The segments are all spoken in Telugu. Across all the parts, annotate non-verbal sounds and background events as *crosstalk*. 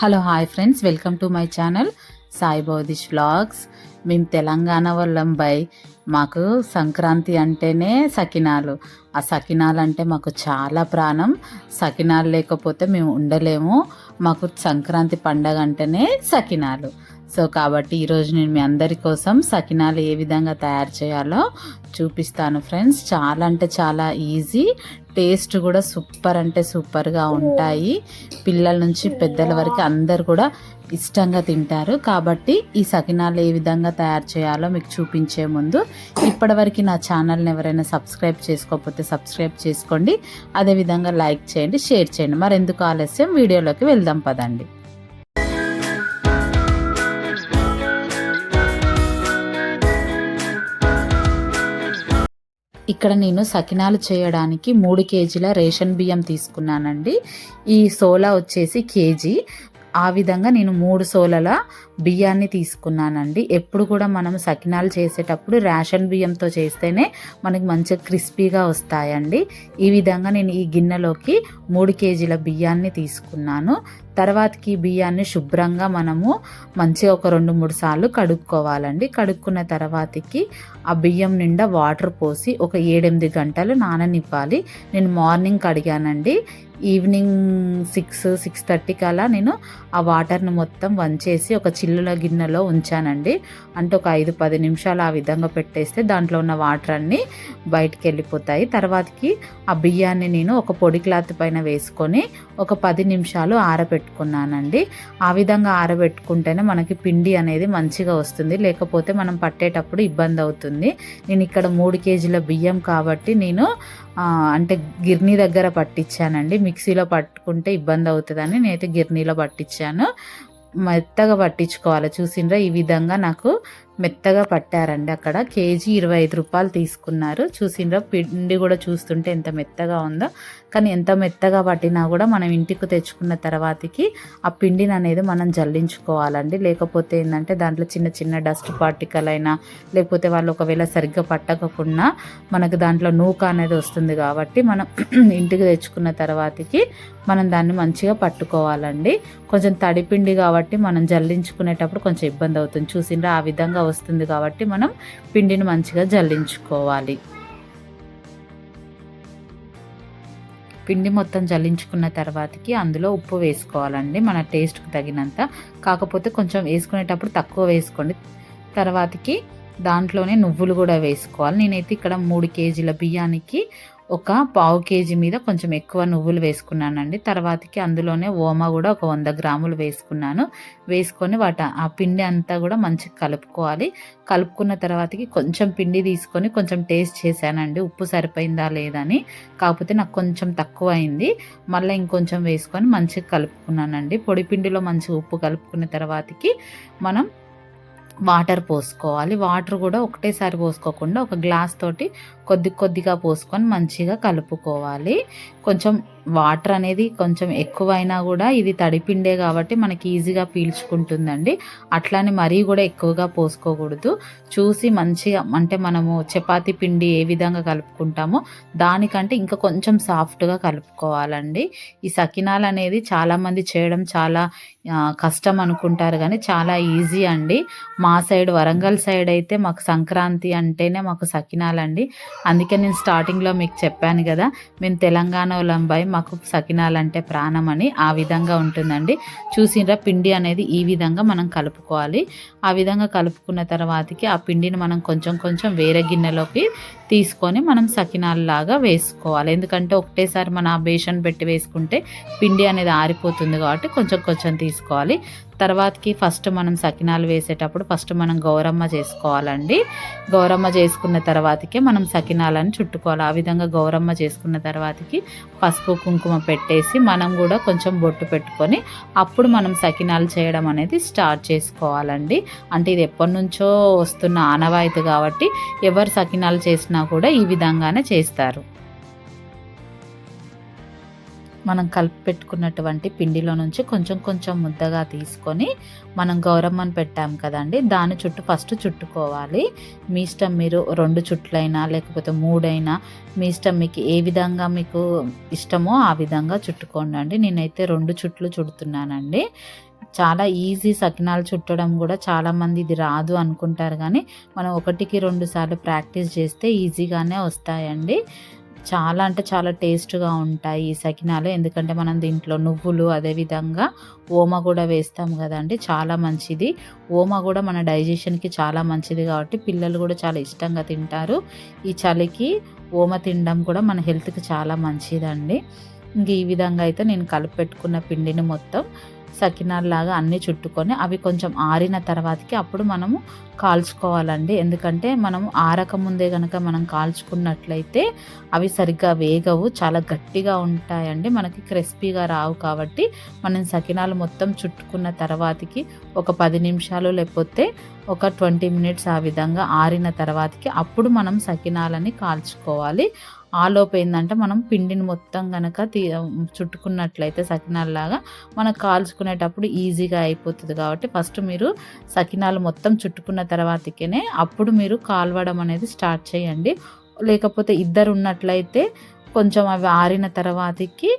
Hello hi friends welcome to my channel Sai Baudish vlogs మేము తెలంగాణ వాళ్ళం బై. మాకు సంక్రాంతి అంటేనే సకినాలు. ఆ సకినాలు అంటే మాకు చాలా ప్రాణం. సకినాలు లేకపోతే మేము ఉండలేము. మాకు సంక్రాంతి పండగ అంటేనే సకినాలు. సో కాబట్టి ఈరోజు నేను మీ అందరి కోసం సకినాలు ఏ విధంగా తయారు చేయాలో చూపిస్తాను ఫ్రెండ్స్. చాలా అంటే చాలా ఈజీ. టేస్ట్ కూడా సూపర్ అంటే సూపర్గా ఉంటాయి. పిల్లల నుంచి పెద్దల వరకు అందరు కూడా ఇష్టంగా తింటారు. కాబట్టి ఈ సకినాలు ఏ విధంగా తయారు చేయాలో మీకు చూపించే ముందు ఇప్పటివరకు నా ఛానల్ని ఎవరైనా సబ్స్క్రైబ్ చేసుకోకపోతే సబ్స్క్రైబ్ చేసుకోండి. అదేవిధంగా లైక్ చేయండి షేర్ చేయండి. మరెందుకు ఆలస్యం? వీడియోలోకి వెళ్దాం పదండి. ఇక్కడ నేను సకినాలు చేయడానికి మూడు కేజీల రేషన్ బియ్యం తీసుకున్నానండి. ఈ సోలా వచ్చేసి కేజీ. ఆ విధంగా నేను మూడు సోలల బియ్యాన్ని తీసుకున్నానండి. ఎప్పుడు కూడా మనం సకినాలు చేసేటప్పుడు రేషన్ బియ్యంతో చేస్తేనే మనకి మంచిగా క్రిస్పీగా వస్తాయండి. ఈ విధంగా నేను ఈ గిన్నెలోకి మూడు కేజీల బియ్యాన్ని తీసుకున్నాను. తర్వాతకి బియ్యాన్ని శుభ్రంగా మనము మంచిగా ఒక రెండు మూడు సార్లు కడుక్కోవాలండి. కడుక్కున్న తర్వాతకి ఆ బియ్యం నిండా వాటర్ పోసి ఒక ఏడెనిమిది గంటలు నాననివ్వాలి. నేను మార్నింగ్ కడిగానండి. ఈవినింగ్ సిక్స్ సిక్స్ థర్టీకి అలా నేను ఆ వాటర్ని మొత్తం వంచేసి ఒక చిల్లుల గిన్నెలో ఉంచానండి. అంటే ఒక ఐదు పది నిమిషాలు ఆ విధంగా పెట్టేస్తే దాంట్లో ఉన్న వాటర్ అన్నీ బయటికి వెళ్ళిపోతాయి. తర్వాతకి ఆ బియ్యాన్ని నేను ఒక పొడి క్లాత్ పైన వేసుకొని ఒక పది నిమిషాలు ఆరబెట్టుకున్నానండి. ఆ విధంగా ఆరబెట్టుకుంటేనే మనకి పిండి అనేది మంచిగా వస్తుంది. లేకపోతే మనం పట్టేటప్పుడు ఇబ్బంది అవుతుంది. నేను ఇక్కడ మూడు కేజీల బియ్యం కాబట్టి నేను అంటే గిర్నీ దగ్గర పట్టించానండి. మిక్సీలో పట్టుకుంటే ఇబ్బంది అవుతుందని నేనైతే గిర్నీలో పట్టించాను. మెత్తగా పట్టించుకోవాలి. చూసిండ్రా? ఈ విధంగా నాకు మెత్తగా పట్టారండి అక్కడ. కేజీ ఇరవై ఐదు రూపాయలు తీసుకున్నారు. చూసిండ్రా పిండి కూడా చూస్తుంటే ఎంత మెత్తగా ఉందో. కానీ ఎంత మెత్తగా పట్టినా కూడా మనం ఇంటికి తెచ్చుకున్న తర్వాతకి ఆ పిండిని అనేది మనం జల్లించుకోవాలండి. లేకపోతే ఏంటంటే దాంట్లో చిన్న చిన్న డస్ట్ పార్టికల్ అయినా లేకపోతే వాళ్ళు ఒకవేళ సరిగ్గా పట్టకుండా మనకు దాంట్లో నూక అనేది వస్తుంది కాబట్టి మనం *clears throat* ఇంటికి తెచ్చుకున్న తర్వాతకి మనం దాన్ని మంచిగా పట్టుకోవాలండి. కొంచెం తడిపిండి కాబట్టి మనం జల్లించుకునేటప్పుడు కొంచెం ఇబ్బంది అవుతుంది. చూసిండ్రా ఆ విధంగా వస్తుంది కాబట్టి మనం పిండిని మంచిగా జల్లించుకోవాలి. పిండి మొత్తం జల్లించుకున్న తర్వాతకి అందులో ఉప్పు వేసుకోవాలండి. మన టేస్ట్కి తగినంత. కాకపోతే కొంచెం వేసుకునేటప్పుడు తక్కువ వేసుకోండి. తర్వాతకి దాంట్లోనే నువ్వులు కూడా వేసుకోవాలి. నేనైతే ఇక్కడ మూడు కేజీల బియ్యానికి ఒక పావు కేజీ మీద కొంచెం ఎక్కువ నువ్వులు వేసుకున్నానండి. తర్వాతకి అందులోనే ఓమ కూడా ఒక వంద గ్రాములు వేసుకున్నాను. వేసుకొని వాట ఆ పిండి అంతా కూడా మంచిగా కలుపుకోవాలి. కలుపుకున్న తర్వాతకి కొంచెం పిండి తీసుకొని కొంచెం టేస్ట్ చేశానండి. ఉప్పు సరిపోయిందా లేదని. కాకపోతే నాకు కొంచెం తక్కువ అయింది మళ్ళీ ఇంకొంచెం వేసుకొని మంచిగా కలుపుకున్నానండి. పొడి పిండిలో మంచిగా ఉప్పు కలుపుకున్న తర్వాతకి మనం వాటర్ పోసుకోవాలి. వాటర్ కూడా ఒకటేసారి పోసుకోకుండా ఒక గ్లాస్ తోటి కొద్ది కొద్దిగా పోసుకొని మంచిగా కలుపుకోవాలి. కొంచెం వాటర్ అనేది కొంచెం ఎక్కువైనా కూడా ఇది తడిపిండే కాబట్టి మనకి ఈజీగా పీల్చుకుంటుందండి. అట్లానే మరీ కూడా ఎక్కువగా పోసుకోకూడదు. చూసి మంచిగా అంటే మనము చపాతీ పిండి ఏ విధంగా కలుపుకుంటామో దానికంటే ఇంకా కొంచెం సాఫ్ట్గా కలుపుకోవాలండి. ఈ సకినాలు అనేది చాలామంది చేయడం చాలా కష్టం అనుకుంటారు కానీ చాలా ఈజీ అండి. మా సైడ్ వరంగల్ సైడ్ అయితే మాకు సంక్రాంతి అంటేనే మాకు సకినాలండి. అందుకే నేను స్టార్టింగ్లో మీకు చెప్పాను కదా మేము తెలంగాణ వాళ్ళంబాయి మాకు సకినాలంటే ప్రాణం అని ఆ విధంగా ఉంటుందండి. చూసినరా పిండి అనేది ఈ విధంగా మనం కలుపుకోవాలి. ఆ విధంగా కలుపుకున్న తర్వాతకి ఆ పిండిని మనం కొంచెం కొంచెం వేరే గిన్నెలోకి తీసుకొని మనం సకినాల్లాగా వేసుకోవాలి. ఎందుకంటే ఒకటేసారి మన బేషన్ పెట్టి వేసుకుంటే పిండి అనేది ఆరిపోతుంది కాబట్టి కొంచెం కొంచెం తీసుకోవాలి. తర్వాతకి ఫస్ట్ మనం సకినాలు వేసేటప్పుడు ఫస్ట్ మనం గౌరమ్మ చేసుకోవాలండి. గౌరమ్మ చేసుకున్న తర్వాతకే మనం సకినాలను చుట్టుకోవాలి. ఆ విధంగా గౌరమ్మ చేసుకున్న తర్వాతకి పసుపు కుంకుమ పెట్టేసి మనం కూడా కొంచెం బొట్టు పెట్టుకొని అప్పుడు మనం సకినాలు చేయడం అనేది స్టార్ట్ చేసుకోవాలండి. అంటే ఇది ఎప్పటి నుంచో వస్తున్న ఆనవాయితీ కాబట్టి ఎవరు సకినాలు చేసినా కూడా ఈ విధంగానే చేస్తారు. మనం కలిపి పెట్టుకున్నటువంటి పిండిలో నుంచి కొంచెం కొంచెం ముద్దగా తీసుకొని మనం గౌరమ్మని పెట్టాం కదండి దాని చుట్టూ ఫస్ట్ చుట్టుకోవాలి. మీ ఇష్టం మీరు రెండు చుట్లైనా లేకపోతే మూడైనా మీ ఇష్టం మీకు ఏ విధంగా మీకు ఇష్టమో ఆ విధంగా చుట్టుకోండి అండి. నేనైతే రెండు చుట్లు చుడుతున్నానండి. చాలా ఈజీ సకినాలు చుట్టడం కూడా చాలామంది ఇది రాదు అనుకుంటారు కానీ మనం ఒకటికి రెండు సార్లు ప్రాక్టీస్ చేస్తే ఈజీగానే వస్తాయండి. చాలా అంటే చాలా టేస్ట్గా ఉంటాయి ఈ సకినాలు. ఎందుకంటే మనం దీంట్లో నువ్వులు అదేవిధంగా ఓమ కూడా వేస్తాం కదండి చాలా మంచిది. ఓమ కూడా మన డైజెషన్కి చాలా మంచిది కాబట్టి పిల్లలు కూడా చాలా ఇష్టంగా తింటారు. ఈ చలికి ఓమ తినడం కూడా మన హెల్త్కి చాలా మంచిదండి. ఇంక ఈ విధంగా అయితే నేను కలిపి పెట్టుకున్న పిండిని మొత్తం సకినాల్లాగా అన్నీ చుట్టుకొని అవి కొంచెం ఆరిన తర్వాతకి అప్పుడు మనము కాల్చుకోవాలండి. ఎందుకంటే మనం ఆరకముందే కనుక మనం కాల్చుకున్నట్లయితే అవి సరిగ్గా వేగవు చాలా గట్టిగా ఉంటాయండి. మనకి క్రిస్పీగా రావు కాబట్టి మనం సకినాలు మొత్తం చుట్టుకున్న తర్వాతకి ఒక పది నిమిషాలు లేకపోతే ఒక ట్వంటీ మినిట్స్ ఆ విధంగా ఆరిన తర్వాతకి అప్పుడు మనం సకినాలని కాల్చుకోవాలి. ఆలోపు ఏంటంటే మనం పిండిని మొత్తం కనుక తీ చుట్టుకున్నట్లయితే సకినాల్లాగా మనకు కాల్చుకునేటప్పుడు ఈజీగా అయిపోతుంది కాబట్టి ఫస్ట్ మీరు సకినాలు మొత్తం చుట్టుకున్న తర్వాతకే అప్పుడు మీరు కాల్వడం అనేది స్టార్ట్ చేయండి. లేకపోతే ఇద్దరు ఉన్నట్లయితే కొంచెం అవి ఆరిన తర్వాతకి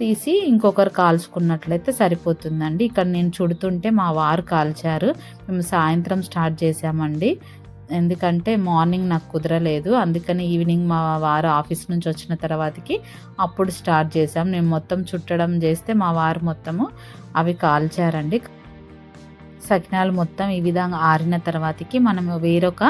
తీసి ఇంకొకరు కాల్చుకున్నట్లయితే సరిపోతుందండి. ఇక్కడ నేను చుడుతుంటే మా వారు కాల్చారు. మేము సాయంత్రం స్టార్ట్ చేసామండి ఎందుకంటే మార్నింగ్ నాకు కుదరలేదు. అందుకని ఈవినింగ్ మా వారు ఆఫీస్ నుంచి వచ్చిన తర్వాతకి అప్పుడు స్టార్ట్ చేసాం నేను మొత్తం చుట్టడం చేస్తే మా వారు మొత్తము అవి కాల్చారండి. సకినాలు మొత్తం ఈ విధంగా ఆరిన తర్వాతకి మనం వేరొక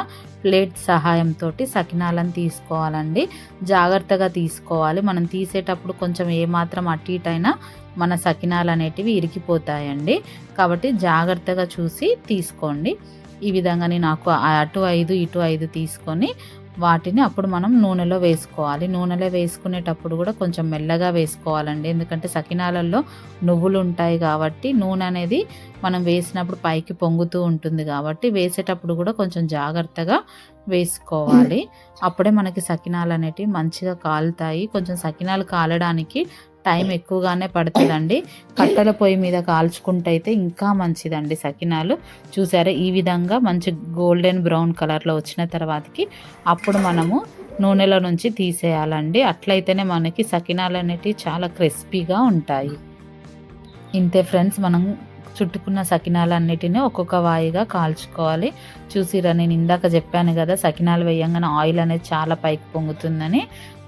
ప్లేట్ సహాయంతో సకినాలను తీసుకోవాలండి. జాగ్రత్తగా తీసుకోవాలి. మనం తీసేటప్పుడు కొంచెం ఏమాత్రం అటు ఇటు అయినా మన సకినాలు అనేటివి ఇరికిపోతాయండి కాబట్టి జాగ్రత్తగా చూసి తీసుకోండి. ఈ విధంగా నాకు అటు ఐదు ఇటు ఐదు తీసుకొని వాటిని అప్పుడు మనం నూనెలో వేసుకోవాలి. నూనెలో వేసుకునేటప్పుడు కూడా కొంచెం మెల్లగా వేసుకోవాలండి. ఎందుకంటే సకినాలలో నువ్వులు ఉంటాయి కాబట్టి నూనె అనేది మనం వేసినప్పుడు పైకి పొంగుతూ ఉంటుంది కాబట్టి వేసేటప్పుడు కూడా కొంచెం జాగ్రత్తగా వేసుకోవాలి. అప్పుడే మనకి సకినాలు అనేటివి మంచిగా కాలుతాయి. కొంచెం సకినాలు కాలడానికి టైం ఎక్కువగానే పడుతుందండి. కట్టెల పొయ్యి మీద కాల్చుకుంటే అయితే ఇంకా మంచిదండి సకినాలు. చూసారా? ఈ విధంగా మంచి గోల్డెన్ బ్రౌన్ కలర్లో వచ్చిన తర్వాతకి అప్పుడు మనము నూనెలో నుంచి తీసేయాలండి. అట్లయితేనే మనకి సకినాలు అనేటివి చాలా క్రిస్పీగా ఉంటాయి. ఇంతే ఫ్రెండ్స్ మనం చుట్టుకున్న సకినాలన్నిటిని ఒక్కొక్క వాయిగా కాల్చుకోవాలి. చూసిరా? నేను ఇందాక చెప్పాను కదా సకినాలు వేయంగానే ఆయిల్ అనేది చాలా పైకి పొంగుతుందని.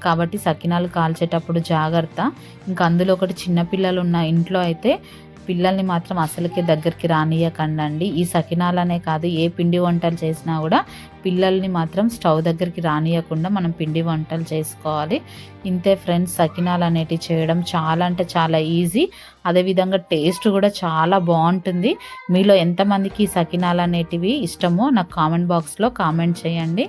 కాబట్టి సకినాలు కాల్చేటప్పుడు జాగ్రత్త. ఇంకా అందులో ఒకటి చిన్నపిల్లలు ఉన్న ఇంట్లో అయితే పిల్లల్ని మాత్రం అసలుకే దగ్గరికి రానియకండి ఈ సకినాలనే కాదు ఏ పిండి వంటలు చేసినా కూడా పిల్లల్ని మాత్రం స్టవ్ దగ్గరికి రానియకుండా మనం పిండి వంటలు చేసుకోవాలి. ఇంతే ఫ్రెండ్స్ సకినాలు అనేటివి చేయడం చాలా అంటే చాలా ఈజీ. అదేవిధంగా టేస్ట్ కూడా చాలా బాగుంటుంది. మీలో ఎంతమందికి సకినాలు అనేటివి ఇష్టమో నాకు కామెంట్ బాక్స్లో కామెంట్ చేయండి.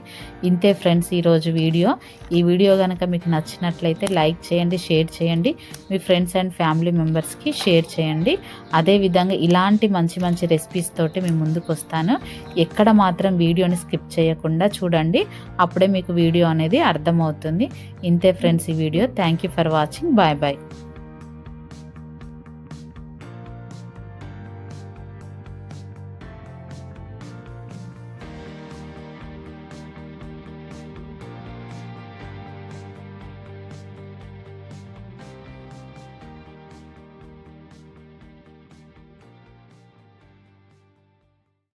ఇంతే ఫ్రెండ్స్ ఈరోజు వీడియో. ఈ వీడియో కనుక మీకు నచ్చినట్లయితే లైక్ చేయండి షేర్ చేయండి. మీ ఫ్రెండ్స్ అండ్ ఫ్యామిలీ మెంబర్స్కి షేర్ చేయండి. అదేవిధంగా ఇలాంటి మంచి మంచి రెసిపీస్ తోటి మేము ముందుకు వస్తాను. ఎక్కడ మాత్రం వీడియోని స్కిప్ చేయకుండా చూడండి. అప్పుడే మీకు వీడియో అనేది అర్థమవుతుంది. ఇంతే ఫ్రెండ్స్ ఈ video. Thank you for watching. Bye bye.